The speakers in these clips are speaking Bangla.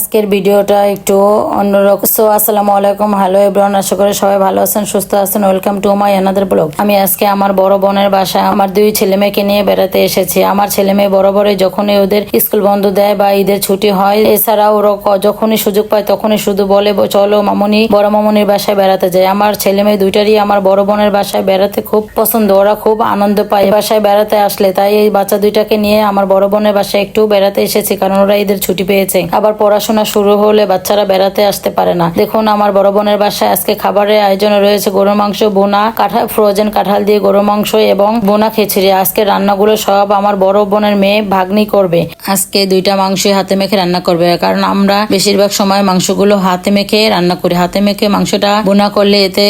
আজকের ভিডিওটা একটু অন্যরকম। সো আসসালামু আলাইকুম। হ্যালো এভরিওয়ান আশা করি সবাই ভালো আছেন, সুস্থ আছেন। Welcome to my another blog আমি আজকে আমার বড় বোনের বাসায় আমার দুই ছেলে মেয়েকে নিয়ে বেড়াতে এসেছি। আমার ছেলে মেয়ে বড় বড় যখনই ওদের স্কুল বন্ধ দেয় বা ঈদের ছুটি হয় এছাড়া ওরা যখনই সুযোগ পায় তখনই শুধু বলে চলো মামনি, বড় মামনির বাসায় বেড়াতে যায় আমার ছেলে মেয়ে দুইটারই আমার বড় বোনের বাসায় বেড়াতে খুব পছন্দ। ওরা খুব আনন্দ পায়। বাসায় বেড়াতে আসলে তাই এই বাচ্চা দুইটাকে নিয়ে আমার বড় বোনের বাসায় একটু বেড়াতে এসেছি, কারণ ওরা ঈদের ছুটি পেয়েছে। আবার পড়াশোনা শুরু হলে বাচ্চারা বেড়াতে আসতে পারে না। দেখুন, আমার বড় বোনের বাসায় আজকে খাবারের আয়োজনে রয়েছে গরুর মাংস বোনা কাঁঠাল, ফ্রোজেন কাঁঠাল দিয়ে গরুর মাংস এবং বোনা খিচুড়ি। আজকে রান্নাগুলো সব আমার বড় বোনের মেয়ে ভাগ্নি করবে। আজকে দুইটা মাংস হাতে মেখে রান্না করবে, কারণ আমরা বেশিরভাগ সময় মাংসগুলো হাতে মেখে রান্না করি। হাতে মেখে মাংসটা বোনা করলে এতে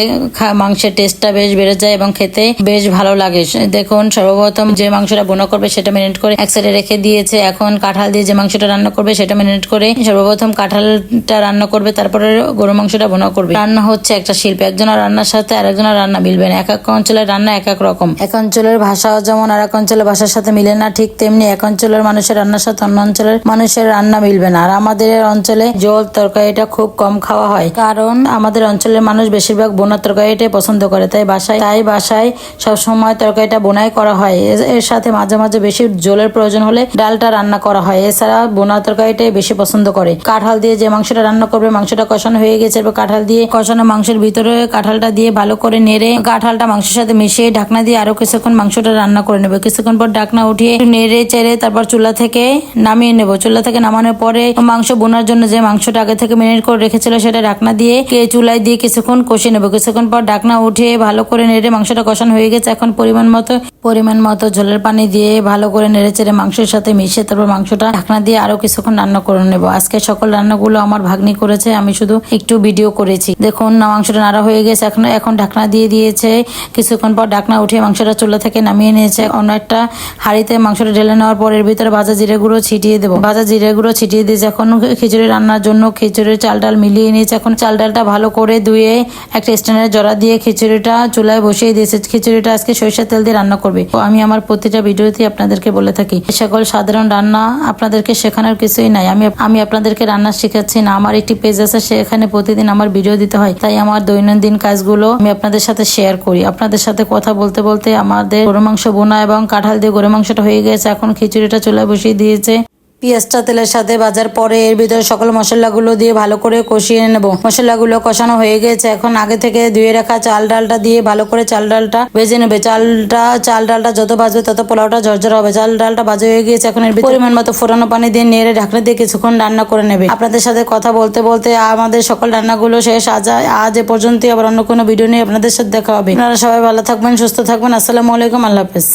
মাংসের টেস্টটা বেশ বেড়ে যায় এবং খেতে বেশ ভালো লাগে। দেখুন, সর্বপ্রথম যে মাংসটা বোনা করবে সেটা মেরিনেট করে এক সাইডে রেখে দিয়েছে। এখন কাঁঠাল দিয়ে যে মাংসটা রান্না করবে সেটা মেরিনেট করে সর্বপ্রথম কাঁঠালটা রান্না করবে, তারপরে গরু মাংসটা বোনা করবে। রান্না হচ্ছে একটা শিল্প একজনের রান্নার সাথে আরেকজনের রান্না মিলবে না। এক এক অঞ্চলের রান্না এক এক রকম। এক অঞ্চলের ভাষাও যেমন আর এক অঞ্চলের ভাষার সাথে মিলে না, ঠিক তেমনি এক অঞ্চলের মানুষের রান্নার সাথে অন্য অঞ্চলের মানুষের রান্না মিলবে না। আর আমাদের অঞ্চলে জল তরকারিটা খুব কম খাওয়া হয়। কারণ আমাদের অঞ্চলের মানুষ বেশিরভাগ বোনা তরকারিটাই পছন্দ করে, তাই বাসায় তাই বাসায় সব সময় তরকারিটা বোনাই করা হয়। এর সাথে মাঝে মাঝে বেশি জলের প্রয়োজন হলে ডালটা রান্না করা হয়। এছাড়া বোনা তরকারিটাই বেশি পছন্দ করে। কাঁঠাল দিয়ে যে মাংসটা রান্না করবে, মাংসটা কষানো হয়ে গেছে। কাঁঠাল দিয়ে কষানো মাংসের ভিতরে কাঁঠালটা দিয়ে ভালো করে নেড়ে কাঁঠালটা মাংসের সাথে মিশিয়ে ঢাকনা দিয়ে আরও কিছুক্ষণ মাংসটা রান্না করে নেবে। কিছুক্ষণ পর ঢাকনা উঠিয়ে নেড়ে চেড়ে তারপর চুলা থেকে নামিয়ে নেব। চুলা থেকে নামানোর পরে মাংস বোনার জন্য যে মাংসটা আগে থেকে মিনিট করে রেখেছিল সেটা ঢাকনা দিয়ে চুলায় দিয়ে কিছুক্ষণ কষে নেব। কিছুক্ষণ পর ঢাকনা উঠিয়ে ভালো করে নেড়ে মাংসটা কষানো হয়ে গেছে। এখন পরিমাণ মতো পরিমাণ মতো ঝোলের পানি দিয়ে ভালো করে নেড়ে চেড়ে মাংসের সাথে মিশিয়ে তারপর মাংসটা ঢাকনা দিয়ে আরও কিছুক্ষণ রান্না করে নেব। আজকে সকল রান্নাগুলো আমার ভাগ্নি করেছে, আমি শুধু একটু ভিডিও করেছি। দেখুন মাংসটা নাড়া হয়ে গেছে, এখন এখন ঢাকনা দিয়ে দিয়েছে। কিছুক্ষণ পর ঢাকনা উঠিয়ে মাংসটা চুলা থেকে নামিয়ে নিয়েছে। অন্য একটা হাঁড়িতে মাংসটা ঢেলে নেওয়ার পর এর ভিতরে ভাজা জিরে গুঁড়ো ছিটিয়ে দেবো। ভাজা জিরে গুঁড়ো ছিটিয়ে দিয়েছে, এখন খিচুড়ি রান্নার জন্য খিচুড়ির চাল ডাল মিলিয়ে নিয়েছে। এখন চাল ডালটা ভালো করে ধুয়ে একটা স্ট্যান্ডের জড়া দিয়ে খিচুড়িটা চুলায় বসিয়ে দিয়েছে। খিচুড়িটা আজকে সরিষার তেল দিয়ে রান্না করবে। আমি আমার প্রতিটা ভিডিওতে আপনাদেরকে বলে থাকি সকল সাধারণ রান্না আপনাদেরকে শেখানোর কিছুই নাই। আমি আমি আপনাদেরকে রান্না শেখাচ্ছি, না আমার একটি পেজ আছে সেখানে প্রতিদিন আমার ভিডিও দিতে হয়। তাই আমার দৈনন্দিন কাজগুলো আমি আপনাদের সাথে শেয়ার করি। আপনাদের সাথে কথা বলতে বলতে আমাদের গরু মাংস বোনা এবং কাঁঠাল দিয়ে গরু মাংসটা হয়ে গেছে। এখন খিচুড়িটা চুলায় বসিয়ে দিয়েছে। পেঁয়াজটা তেলের সাথে ভাজার পরে এর ভিতরে সকল মশলাগুলো দিয়ে ভালো করে কষিয়ে নেব। মশলাগুলো কষানো হয়ে গেছে। এখন আগে থেকে ধুয়ে রাখা চাল ডালটা দিয়ে ভালো করে চাল ডালটা ভেজে নেবে। চালটা চাল ডালটা যত ভাজবে তত পোলাওটা ঝরঝর হবে। চাল ডালটা ভাজা হয়ে গিয়েছে। এখন এর পরিমাণ মতো ফোড়ানো পানি দিয়ে নেড়ে ঢাকনা দিয়ে কিছুক্ষণ রান্না করে নেবে। আপনাদের সাথে কথা বলতে বলতে আমাদের সকল রান্নাগুলো শেষ। আজ আজ এ পর্যন্তই। আবার অন্য কোনো ভিডিও নিয়ে আপনাদের সাথে দেখা হবে। আপনারা সবাই ভালো থাকবেন, সুস্থ থাকবেন। আসসালামু আলাইকুম। আল্লাহ হাফেজ।